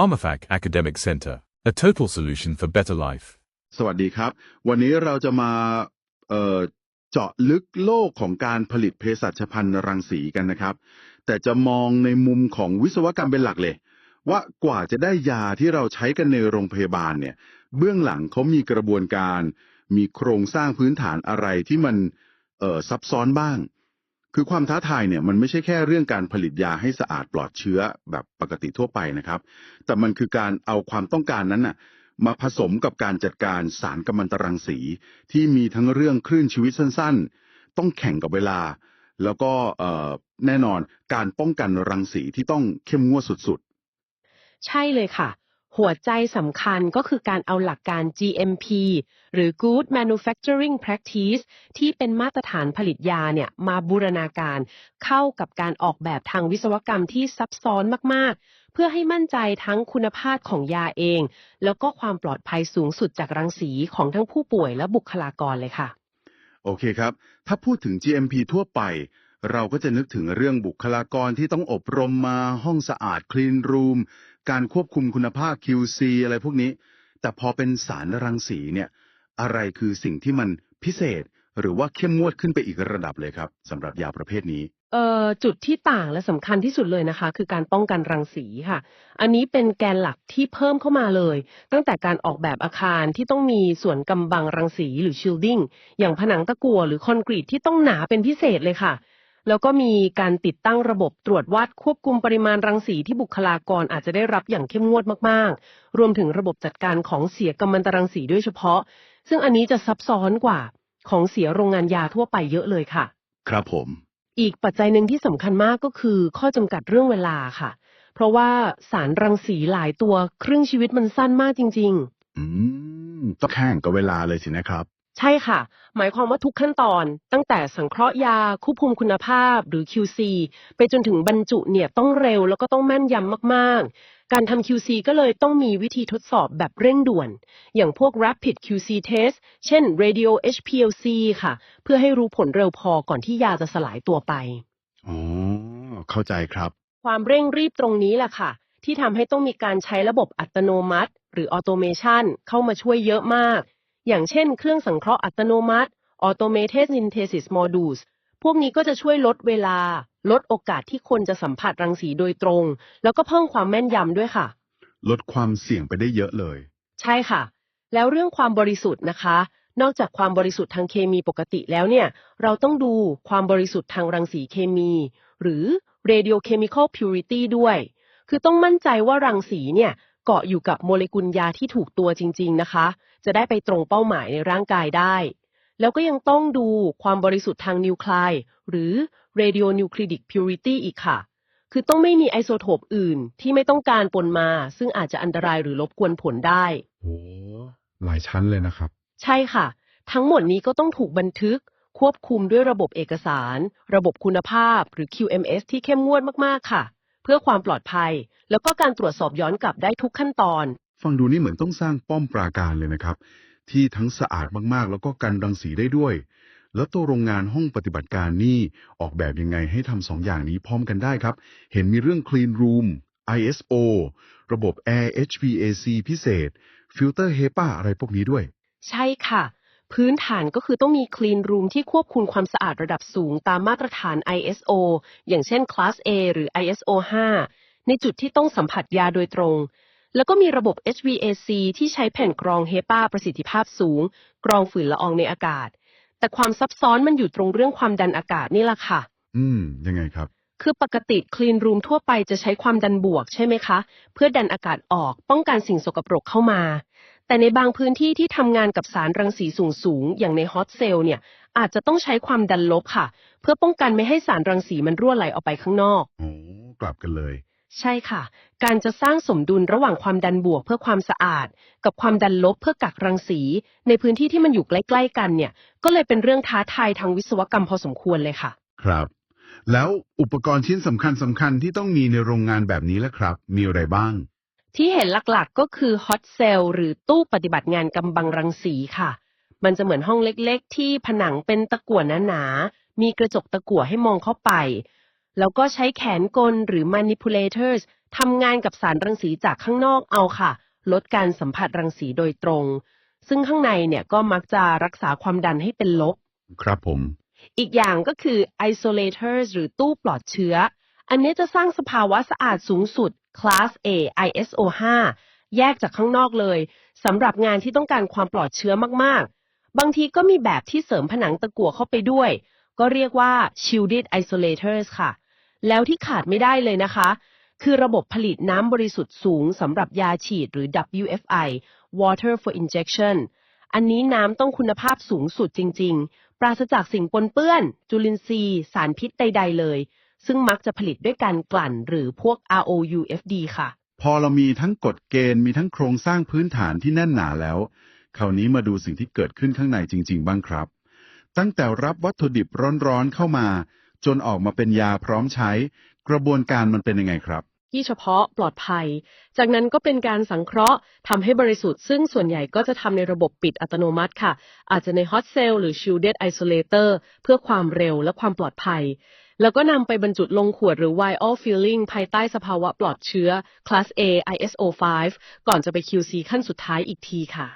PharmaFac Academic Center, a total solution for better life. สวัสดีครับ วันนี้เราจะมาเอ่อเจาะลึกโลกของการผลิตเภสัชภัณฑ์รังสีกันนะครับ แต่จะมองในมุมของวิศวกรรมเป็นหลักเลย ว่ากว่าจะได้ยาที่เราใช้กันในโรงพยาบาลเนี่ย เบื้องหลังเขามีกระบวนการ มีโครงสร้างพื้นฐานอะไรที่มันเอ่อซับซ้อนบ้าง คือความท้าทายเนี่ยมันไม่ใช่แค่เรื่องการผลิตยาให้สะอาดปลอดเชื้อแบบปกติทั่วไปนะครับ แต่มันคือการเอาความต้องการนั้นน่ะมาผสมกับการจัดการสารกัมมันตรังสี ที่มีทั้งเรื่องคลื่นชีวิตสั้นๆ ต้องแข่งกับเวลา แล้วก็แน่นอนการป้องกันรังสีที่ต้องเข้มงวดสุดๆ ใช่เลยค่ะ หัวใจสำคัญก็คือการเอาหลักการ GMP หรือ Good Manufacturing Practice ที่เป็นมาตรฐานผลิตยาเนี่ยมาบูรณาการเข้ากับการออกแบบทางวิศวกรรมที่ซับซ้อนมาก ๆ เพื่อให้มั่นใจทั้งคุณภาพของยาเอง แล้วก็ความปลอดภัยสูงสุดจากรังสีของทั้งผู้ป่วยและบุคลากรเลยค่ะ โอเคครับ ถ้าพูดถึง GMP ทั่วไป เราก็จะนึกถึงเรื่องบุคลากรที่ต้องอบรมมาห้องสะอาด Clean Room การควบคุมคุณภาพ QC อะไรพวกนี้ แต่พอเป็นสารรังสีเนี่ย อะไรคือสิ่งที่มันพิเศษ หรือว่าเข้มงวดขึ้นไปอีกระดับเลยครับสำหรับยาประเภทนี้เอ่อจุดที่ต่างและสำคัญที่สุดเลยนะคะ คือการป้องกันรังสีค่ะ อันนี้เป็นแกนหลักที่เพิ่มเข้ามาเลย ตั้งแต่การออกแบบอาคารที่ต้องมีส่วนกำบังรังสีหรือ shielding อย่างผนังตะกั่วหรือคอนกรีตที่ต้องหนาเป็นพิเศษเลยค่ะ แล้วก็มีการติดตั้งระบบตรวจวัดควบคุมปริมาณรังสีที่บุคลากรอาจจะได้รับอย่างเข้มงวดมากๆ รวมถึงระบบจัดการของเสียกัมมันตรังสีด้วยเฉพาะ ซึ่งอันนี้จะซับซ้อนกว่าของเสียโรงงานยาทั่วไปเยอะเลยค่ะ ครับผม อีกปัจจัยหนึ่งที่สำคัญมากก็คือ ข้อจำกัดเรื่องเวลาค่ะ เพราะว่าสารรังสีหลายตัวครึ่งชีวิตมันสั้นมากจริงอืมต้องแข่งกับเวลาเลยสินะครับๆ ใช่ค่ะ หมายความว่าทุกขั้นตอน ตั้งแต่สังเคราะห์ยาควบคุมคุณภาพหรือ QC ไปจนถึงบรรจุเนี่ยต้องเร็วแล้วก็ต้องแม่นยำมากๆ การทำ QC ก็เลยต้องมีวิธีทดสอบแบบเร่งด่วน อย่างพวก Rapid QC Test เช่น Radio HPLC ค่ะ เพื่อให้รู้ผลเร็วพอก่อนที่ยาจะสลายตัวไป อ๋อ เข้าใจครับ ความเร่งรีบตรงนี้แหละค่ะ ที่ทำให้ต้องมีการใช้ระบบอัตโนมัติ หรือออโตเมชันเข้ามาช่วยเยอะมาก อย่างเช่นเครื่องสังเคราะห์อัตโนมัติ Automated Synthesis Modules พวกนี้ก็จะช่วยลดเวลา ลดโอกาสที่คนจะสัมผัสรังสีโดยตรง แล้วก็เพิ่มความแม่นยำด้วยค่ะ ลดความเสี่ยงไปได้เยอะเลย ใช่ค่ะ แล้วเรื่องความบริสุทธิ์นะคะ นอกจากความบริสุทธิ์ทางเคมีปกติแล้วเนี่ย เราต้องดูความบริสุทธิ์ทางรังสีเคมี หรือ radiochemical purity ด้วย คือต้องมั่นใจว่ารังสีเนี่ย เกาะอยู่กับโมเลกุลยาที่ถูกตัวจริง ๆนะคะ จะได้ไปตรงเป้าหมายในร่างกายได้ แล้วก็ยังต้องดูความบริสุทธิ์ทางนิวคลายหรือ radionuclidic purity อีกค่ะ คือต้องไม่มีไอโซโทปอื่นที่ไม่ต้องการปนมา ซึ่งอาจจะอันตรายหรือรบกวนผลได้ โอ้หลายชั้นเลยนะครับ ใช่ค่ะ ทั้งหมดนี้ก็ต้องถูกบันทึก ควบคุมด้วยระบบเอกสาร ระบบคุณภาพ หรือ QMS ที่เข้มงวดมากๆค่ะ เพื่อความปลอดภัย แล้วก็การตรวจสอบย้อนกลับได้ทุกขั้นตอน ฟังดูนี่เหมือนต้องสร้างป้อมปราการเลยนะครับ ที่ทั้งสะอาดมากๆ แล้วก็กันรังสีได้ด้วย แล้วตัวโรงงานห้องปฏิบัติการนี่ออกแบบยังไงให้ทำสองอย่างนี้พร้อมกันได้ครับ เห็นมีเรื่อง Clean Room ISO ระบบ Air HVAC พิเศษ ฟิลเตอร์ HEPA อะไรพวกนี้ด้วย ใช่ค่ะ พื้นฐานก็คือต้องมี Clean Room ที่ควบคุมความสะอาดระดับสูงตามมาตรฐาน ISO อย่างเช่น Class A หรือ ISO 5 ในจุดที่ต้องสัมผัสยาโดยตรง แล้วก็มีระบบ HVAC ที่ใช้แผ่นกรอง HEPA ประสิทธิภาพสูง กรองฝุ่นละอองในอากาศ แต่ความซับซ้อนมันอยู่ตรงเรื่องความดันอากาศนี่แหละค่ะ อืม ยังไงครับ คือปกติ Clean Room ทั่วไปจะใช้ความดันบวกใช่ไหมคะ เพื่อดันอากาศออกป้องกันสิ่งสกปรกเข้ามา แต่ในบางพื้นที่ที่ทำงานกับสารรังสีสูงสูงๆอย่างในฮอตเซลเนี่ยอาจจะต้องใช้ความดันลบค่ะ เพื่อป้องกันไม่ให้สารรังสีมันรั่วไหลออกไปข้างนอก โอ้ กลับกันเลย ใช่ค่ะ การจะสร้างสมดุลระหว่างความดันบวกเพื่อความสะอาด กับความดันลบเพื่อกักรังสี ในพื้นที่ที่มันอยู่ใกล้ๆกันเนี่ย ก็เลยเป็นเรื่องท้าทายทางวิศวกรรมพอสมควรเลยค่ะ ครับ แล้วอุปกรณ์ชิ้นสำคัญสำคัญที่ต้องมีในโรงงานแบบนี้แล้วครับ มีอะไรบ้าง ที่เห็นหลักๆก็คือฮอตเซลหรือตู้ปฏิบัติงานกำบังรังสีค่ะ มันจะเหมือนห้องเล็กๆ ที่ผนังเป็นตะกั่วหนาๆมีกระจกตะกั่วให้มองเข้าไป แล้วก็ใช้แขนกลหรือ manipulators ทำงานกับสารรังสีจากข้างนอกเอาค่ะ ลดการสัมผัสรังสีโดยตรง ซึ่งข้างในเนี่ยก็มักจะรักษาความดันให้เป็นลบ ครับผม อีกอย่างก็คือ isolators หรือตู้ปลอดเชื้อ อันนี้จะสร้างสภาวะสะอาดสูงสุด Class A ISO 5 แยกจากข้างนอกเลยสำหรับงานที่ต้องการความปลอดเชื้อมากๆ บางทีก็มีแบบที่เสริมผนังตะกั่วเข้าไปด้วย ก็เรียกว่า shielded isolators ค่ะ แล้วที่ขาดไม่ได้เลยนะคะ คือระบบผลิตน้ำบริสุทธิ์สูงสำหรับยาฉีดหรือ WFI Water for Injection อันนี้น้ำต้องคุณภาพสูงสุดจริง ๆ ปราศจากสิ่งปนเปื้อน จุลินทรีย์ สารพิษใด ๆ เลย ซึ่งมักจะผลิตด้วยการกลั่นหรือพวก ROUFD ค่ะ พอเรามีทั้งกฎเกณฑ์มีทั้งโครงสร้างพื้นฐานที่แน่นหนาแล้ว คราวนี้มาดูสิ่งที่เกิดขึ้นข้างในจริง ๆ บ้างครับ ตั้งแต่รับวัตถุดิบร้อนๆเข้ามา จนออกมาเป็นยาพร้อมใช้ กระบวนการมันเป็นยังไงครับ ที่เฉพาะปลอดภัย จากนั้นก็เป็นการสังเคราะห์ทำให้บริสุทธิ์ ซึ่งส่วนใหญ่ก็จะทำในระบบปิดอัตโนมัติค่ะ อาจจะใน hot cell หรือ shielded isolator เพื่อความเร็วและความปลอดภัย แล้วก็นำไปบรรจุลงขวดหรือ vial filling ภายใต้สภาวะปลอดเชื้อ class A ISO 5 ก่อนจะไป QC ขั้นสุดท้ายอีกทีค่ะ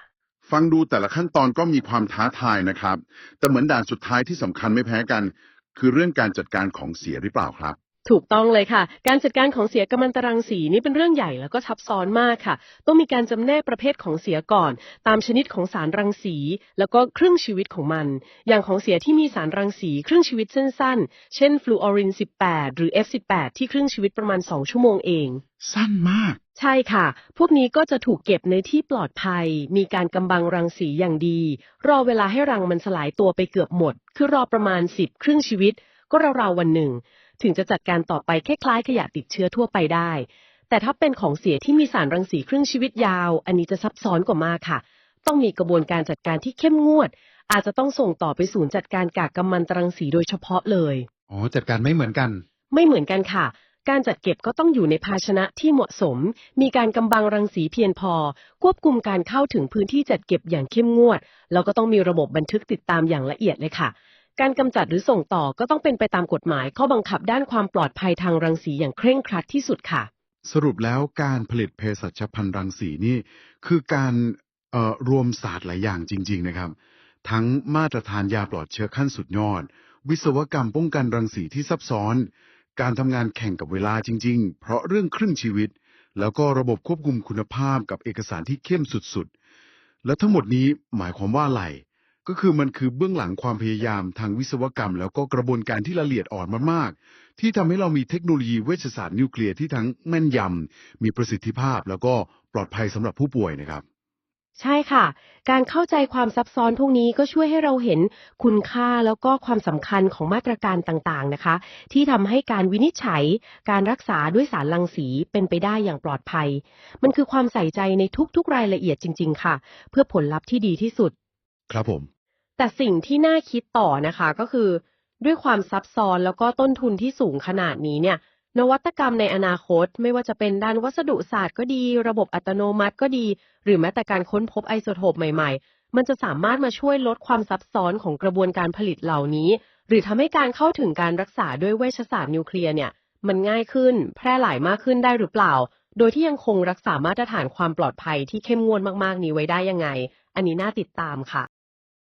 ฟังดูแต่ละขั้นตอนก็มีความท้าทายนะครับ แต่เหมือนด่านสุดท้ายที่สำคัญไม่แพ้กัน คือเรื่องการจัดการของเสียหรือเปล่าครับ ถูกต้องเลยค่ะ การจัดการของเสียกัมมันตรังสีนี่เป็นเรื่องใหญ่แล้วก็ซับซ้อนมากค่ะ ต้องมีการจำแนกประเภทของเสียก่อน ตามชนิดของสารรังสี แล้วก็ครึ่งชีวิตของมัน อย่างของเสียที่มีสารรังสีครึ่งชีวิตสั้นๆ เช่นฟลูออริน 18 หรือ F18 ที่ครึ่งชีวิตประมาณ 2 ชั่วโมงเอง สั้นมาก ใช่ค่ะ พวกนี้ก็จะถูกเก็บในที่ปลอดภัย มีการกำบังรังสีอย่างดี รอเวลาให้รังมันสลายตัวไปเกือบหมด คือรอประมาณ10ครึ่งชีวิต ก็ราวๆวันหนึ่ง ถึงจะจัดการต่อไปคล้ายๆขยะติดเชื้อทั่วไปได้ แต่ถ้าเป็นของเสียที่มีสารรังสีครึ่งชีวิตยาว อันนี้จะซับซ้อนกว่ามากค่ะ ต้องมีกระบวนการจัดการที่เข้มงวด อาจจะต้องส่งต่อไปศูนย์จัดการกากกัมมันตรังสีโดยเฉพาะเลย อ๋อ จัดการไม่เหมือนกัน ไม่เหมือนกันค่ะ การจัดเก็บก็ต้องอยู่ในภาชนะที่เหมาะสม มีการกำบังรังสีเพียงพอ ควบคุมการเข้าถึงพื้นที่จัดเก็บอย่างเข้มงวด แล้วก็ต้องมีระบบบันทึกติดตามอย่างละเอียดเลยค่ะ การกำจัดหรือส่งต่อก็ต้องเป็นไปตามกฎหมาย ข้อบังคับด้านความปลอดภัยทางรังสีอย่างเคร่งครัดที่สุดค่ะ สรุปแล้วการผลิตเภสัชพันธ์รังสีนี่คือการรวมศาสตร์หลายอย่างจริง ๆ นะครับ ทั้งมาตรฐานยาปลอดเชื้อขั้นสุดยอด วิศวกรรมป้องกันรังสีที่ซับซ้อน การทำงานแข่งกับเวลาจริง ๆ เพราะเรื่องครึ่งชีวิต แล้วก็ระบบควบคุมคุณภาพกับเอกสารที่เข้มสุดๆ และทั้งหมดนี้หมายความว่าอะไร ก็คือมันคือเบื้องหลังความพยายามทางวิศวกรรม แล้วก็กระบวนการที่ละเอียดอ่อนมากๆ ที่ทำให้เรามีเทคโนโลยีเวชศาสตร์นิวเคลียร์ที่ทั้งแม่นยำมีประสิทธิภาพ แล้วก็ปลอดภัยสำหรับผู้ป่วยนะครับ ใช่ค่ะ การเข้าใจความซับซ้อนพวกนี้ก็ช่วยให้เราเห็นคุณค่าแล้วก็ความสำคัญของมาตรการต่างๆนะคะ ที่ทำให้การวินิจฉัย การรักษาด้วยสารรังสีเป็นไปได้อย่างปลอดภัย มันคือความใส่ใจในทุกๆ รายละเอียดจริง ๆ ค่ะ เพื่อผลลัพธ์ที่ดีที่สุด ครับผม แต่สิ่งที่น่าคิดต่อนะคะก็คือ ด้วยความซับซ้อนแล้วก็ต้นทุนที่สูงขนาดนี้เนี่ย นวัตกรรมในอนาคต ไม่ว่าจะเป็นด้านวัสดุศาสตร์ก็ดี ระบบอัตโนมัติก็ดี หรือแม้แต่การค้นพบไอโซโทปใหม่ๆ มันจะสามารถมาช่วยลดความซับซ้อนของกระบวนการผลิตเหล่านี้ หรือทำให้การเข้าถึงการรักษาด้วยเวชศาสตร์นิวเคลียร์เนี่ย มันง่ายขึ้น แพร่หลายมากขึ้นได้หรือเปล่า โดยที่ยังคงรักษามาตรฐานความปลอดภัยที่เข้มงวดมากๆ นี้ไว้ได้ยังไง อันนี้น่าติดตามค่ะ